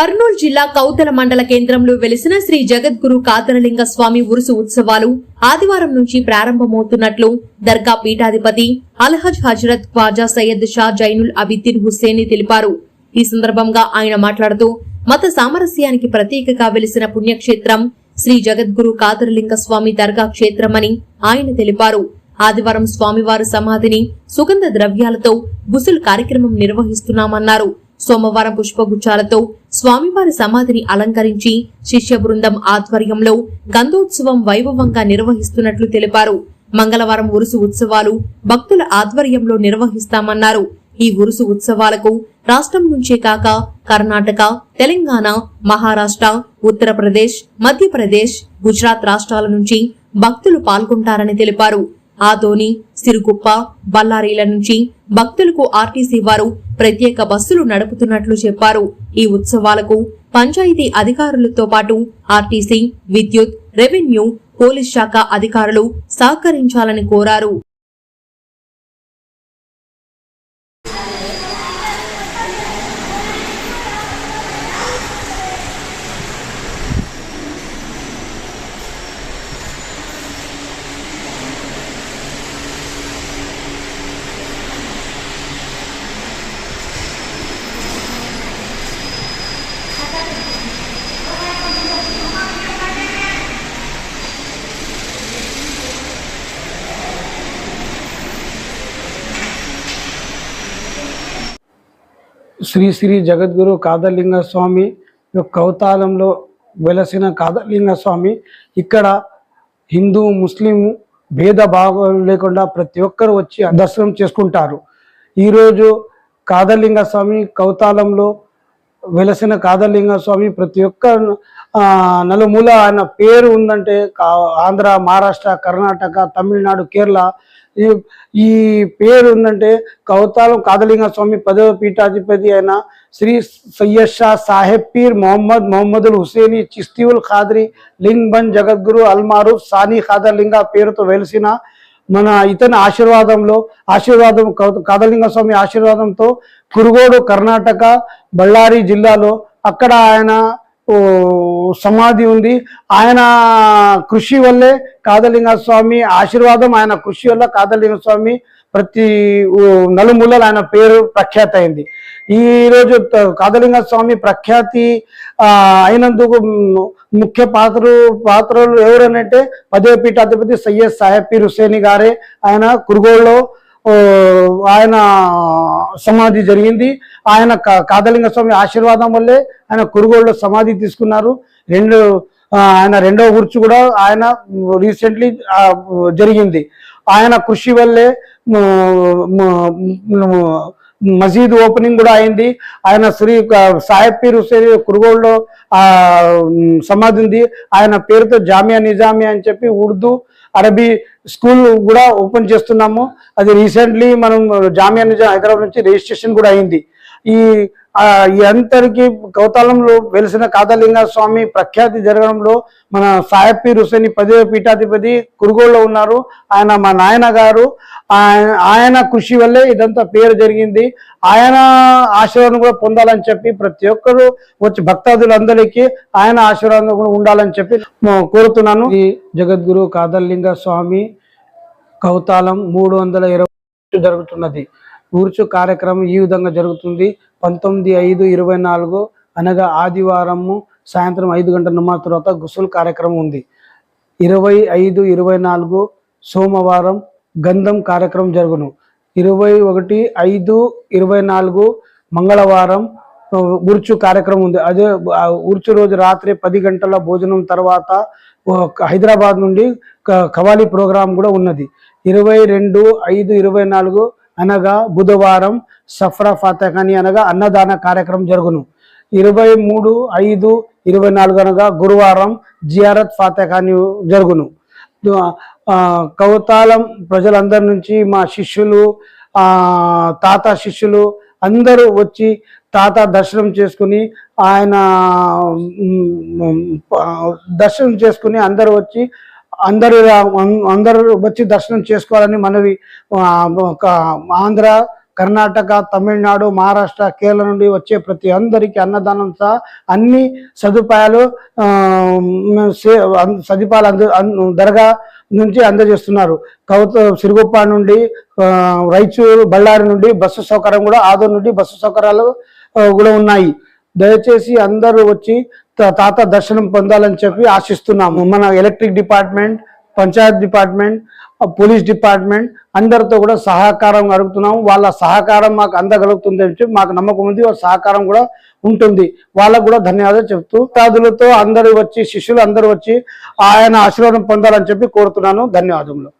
కర్నూలు జిల్లా కౌతల మండల కేంద్రంలో వెలిసిన శ్రీ జగద్గురు కాతరలింగ స్వామి ఉరుసు ఉత్సవాలు ఆదివారం నుంచి ప్రారంభమవుతున్నట్లు దర్గా పీఠాధిపతి అల్హజ్ హజరత్ ఖ్వాజా సయ్యద్ షా జైనుల్ అబిద్దీన్ హుస్సేని తెలిపారు. ఈ సందర్భంగా ఆయన మాట్లాడుతూ మత సామరస్యానికి ప్రతీకగా వెలిసిన పుణ్యక్షేత్రం శ్రీ జగద్గురు కాతరలింగ స్వామి దర్గా క్షేత్రమని ఆయన తెలిపారు. ఆదివారం స్వామివారి సమాధిని సుగంధ ద్రవ్యాలతో గుసుల్ కార్యక్రమం నిర్వహిస్తున్నామన్నారు. సోమవారం పుష్పగుచ్చాలతో స్వామివారి సమాధిని అలంకరించి శిష్య బృందం ఆధ్వర్యంలో గంధోత్సవం వైభవంగా నిర్వహిస్తున్నట్లు తెలిపారు. మంగళవారం ఉరుసు ఉత్సవాలు భక్తుల ఆధ్వర్యంలో నిర్వహిస్తామన్నారు. ఈ ఉరుసు ఉత్సవాలకు రాష్ట్రం నుంచే కాక కర్ణాటక తెలంగాణ మహారాష్ట్ర ఉత్తరప్రదేశ్ మధ్యప్రదేశ్ గుజరాత్ రాష్ట్రాల నుంచి భక్తులు పాల్గొంటారని తెలిపారు. ఆదోని సిరుగుప్ప బల్లారీల నుంచి భక్తులకు ఆర్టీసీ వారు ప్రత్యేక బస్సులు నడుపుతున్నట్లు చెప్పారు. ఈ ఉత్సవాలకు పంచాయతీ అధికారులతో పాటు ఆర్టీసీ విద్యుత్ రెవెన్యూ పోలీస్ శాఖ అధికారులు సహకరించాలని కోరారు. శ్రీ శ్రీ జగద్గురు కాదలింగ స్వామి యొక్క కౌతాలంలో వెలసిన కాదలింగ స్వామి. ఇక్కడ హిందూ ముస్లిం భేద భావం లేకుండా ప్రతి ఒక్కరు వచ్చి దర్శనం చేసుకుంటారు. ఈరోజు కాదలింగ స్వామి కౌతాలంలో వెలసిన కాదలింగ స్వామి ప్రతి ఒక్క నలుమూల ఆయన పేరు ఉందంటే ఆంధ్ర మహారాష్ట్ర కర్ణాటక తమిళనాడు కేరళ ఈ- ఈ పేరు ఉందంటే కౌతాలం కాదలింగ స్వామి పదవ పీఠాధిపతి అయిన శ్రీ సయ్యద్ షా సాహెబ్ పీర్ మొహమ్మద్ మొహమ్మదుల్ హుసేని చిస్తీవుల్ ఖాద్రి లింగ్ బన్ జగద్గురు అల్మారూఫ్ సానీ ఖాదర్లింగ పేరుతో వెలిసిన మన ఇతని ఆశీర్వాదంలో ఆశీర్వాదం కౌ- కాదలింగ స్వామి ఆశీర్వాదంతో కురుగోడు కర్ణాటక బళ్ళారి జిల్లాలో అక్కడ ఆయన సమాధి ఉంది. ఆయన కృషి వల్లే కాదలింగ స్వామి ఆశీర్వాదం ఆయన కృషి వల్ల కాదలింగ స్వామి ప్రతి ఓ, నలుమూలలు ఆయన పేరు ప్రఖ్యాతి అయింది. ఈరోజు కాదలింగస్వామి కాదలింగ స్వామి ప్రఖ్యాతి అయినందుకు ముఖ్య పాత్ర పాత్రలు ఎవరనంటే పదవ పీఠాధిపతి సయ్యద్ సాహెబ్ పీర్ హుసేని గారే. ఆయన కురుగోడులో ఆయన సమాధి జరిగింది. ఆయన కా- కాదలింగ స్వామి ఆశీర్వాదం వల్లే ఆయన కురుగోడులో సమాధి తీసుకున్నారు. రెండు ఆయన రెండవ గుర్చు కూడా ఆయన రీసెంట్లీ జరిగింది. ఆయన కృషి వల్లే మసీద్ ఓపెనింగ్ కూడా అయింది. ఆయన శ్రీ సాహెబ్ పీర్ హుసేన్ కురుగోడులో సమాధి ఉంది. ఆయన పేరుతో జామియా నిజామియా అని చెప్పి ఉర్దూ అరబీ స్కూల్ కూడా ఓపెన్ చేస్తున్నాము. అది రీసెంట్లీ మనం జామియా నిజాం హైదరాబాద్ నుంచి రిజిస్ట్రేషన్ కూడా అయింది. ఈ ఈ అంతరికి కౌతాలంలో వెలిసిన కాదలింగ స్వామి ప్రఖ్యాతి జరగడంలో మన సాహెబ్ పీర్ హుసేని పదవ పీఠాధిపతి కురుగోడులో ఉన్నారు. ఆయన మా నాయన గారు. ఆయన ఆయన కృషి వల్లే ఇదంతా పేరు జరిగింది. ఆయన ఆశీర్వాదం కూడా పొందాలని చెప్పి ప్రతి ఒక్కరు వచ్చి భక్తాదులందరికీ ఆయన ఆశీర్వాదం కూడా ఉండాలని చెప్పి కోరుతున్నాను. ఈ జగద్గురు కాదలింగ స్వామి కౌతాలం మూడు వందల ఇరవై జరుగుతున్నది. ఊర్చు కార్యక్రమం ఈ విధంగా జరుగుతుంది. పంతొమ్మిది ఐదు ఇరవై నాలుగు అనగా ఆదివారము సాయంత్రం ఐదు గంటల నమాజ్ తర్వాత గుసుల్ కార్యక్రమం ఉంది. ఇరవై ఐదు ఇరవై నాలుగు సోమవారం గంధం కార్యక్రమం జరుగును. ఇరవై ఒకటి ఐదు ఇరవై నాలుగు మంగళవారం ఉర్చు కార్యక్రమం ఉంది. అదే ఉర్చు రోజు రాత్రి పది గంటల భోజనం తర్వాత హైదరాబాద్ నుండి క- కవాలి ప్రోగ్రాం కూడా ఉన్నది. ఇరవై రెండు ఐదు ఇరవై నాలుగు అనగా బుధవారం సఫరా ఫాతఖాని అనగా అన్నదాన కార్యక్రమం జరుగును. ఇరవై మూడు ఐదు ఇరవై నాలుగు అనగా గురువారం జియారత్ ఫాతఖాని జరుగును. కౌతాలం ప్రజలందరి నుంచి మా శిష్యులు తాత శిష్యులు అందరూ వచ్చి తాత దర్శనం చేసుకుని ఆయన దర్శనం చేసుకుని అందరూ వచ్చి అందరు అందరూ వచ్చి దర్శనం చేసుకోవాలని మనవి ఆంధ్ర కర్ణాటక తమిళనాడు మహారాష్ట్ర కేరళ నుండి వచ్చే ప్రతి అందరికీ అన్నదానం సహా అన్ని సదుపాయాలు సే- సదుపాయాలు అంద దర్గా నుంచి అందజేస్తున్నారు. కౌత సిరుగుప్ప నుండి రైచూరు బళ్ళారి నుండి బస్సు సౌకర్యం కూడా ఆదూరు నుండి బస్సు సౌకర్యాలు కూడా ఉన్నాయి. దయచేసి అందరూ వచ్చి తాత దర్శనం పొందాలని చెప్పి ఆశిస్తున్నాము. మన electric department panchayat department police department అందరితో కూడా సహకారం అడుగుతున్నాము. వాళ్ళ సహకారం మాకు అందగలుగుతుంది అని చెప్పి మాకు నమ్మకం ఉంది. వాళ్ళ సహకారం కూడా ఉంటుంది. వాళ్ళకు కూడా ధన్యవాదాలు చెప్తూ భక్తాదులతో అందరూ వచ్చి శిష్యులు అందరూ వచ్చి ఆయన ఆశీర్వాదం పొందాలని చెప్పి కోరుతున్నాను. ధన్యవాదములు.